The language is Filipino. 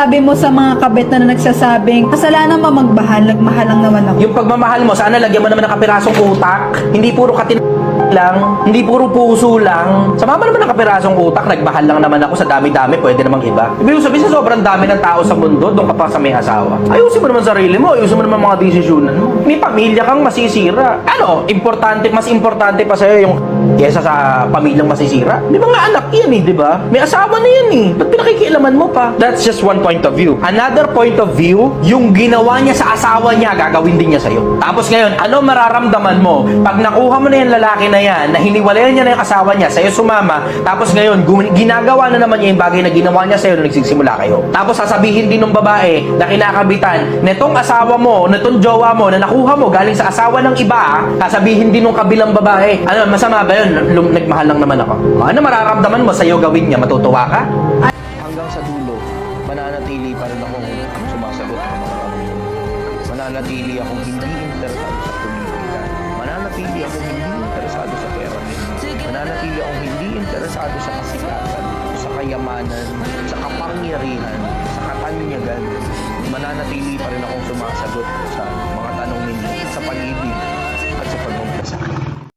masasabi mo sa mga kabit na nagsasabing, kasalanan ba magmahal, nagmahal lang naman ako. Yung pagmamahal mo, sana lagyan mo naman ng kapirasong utak. Hindi puro katin lang, hindi puro puso lang. Sama mo naman ng kapirasong utak, nagmahal lang naman ako sa dami-dami, pwede namang iba. Ibig sabihin sa sobrang dami ng tao sa mundo, doon ka pa sa may asawa. Ayusin mo naman sarili mo, ayusin mo naman mga desisyonan mo. May pamilya kang masisira. Ano, importante, mas importante pa sa'yo yung kesa sa pamilyang masisira. May mga anak yan eh, di ba? May asawa na yan eh. Ba't pinakikialaman mo pa? That's just one point of view. Another point of view, yung ginawa niya sa asawa niya, gagawin din niya sa'yo. Tapos ngayon, ano mararamdaman mo? Pag nakuha mo na yung lalaki na yan, na hiniwalayan niya na yung asawa niya, sa'yo sumama, tapos ngayon, ginagawa na naman niya yung bagay na ginawa niya sa'yo nung nagsisimula kayo. Tapos sasabihin din ng babae na kinakabitan, netong asawa mo, netong jowa mo, na nakuha mo galing sa asawa ng iba, sasabihin din ng kabilang babae, ano, masama ba yun? Lum- nagmahal lang naman ako. Ano mararamdaman mo sa'yo gawin niya? Matutuwa ka? Hanggang sa dulo, mananatili pa rin akong sumasagot ng mga tanong. Mananatili akong hindi interesado sa politika. Mananatili akong hindi interesado sa pera. Mananatili akong hindi interesado sa kasikatan, sa kayamanan, sa kapangyarihan, sa katanyagan. Mananatili pa rin akong sumasagot sa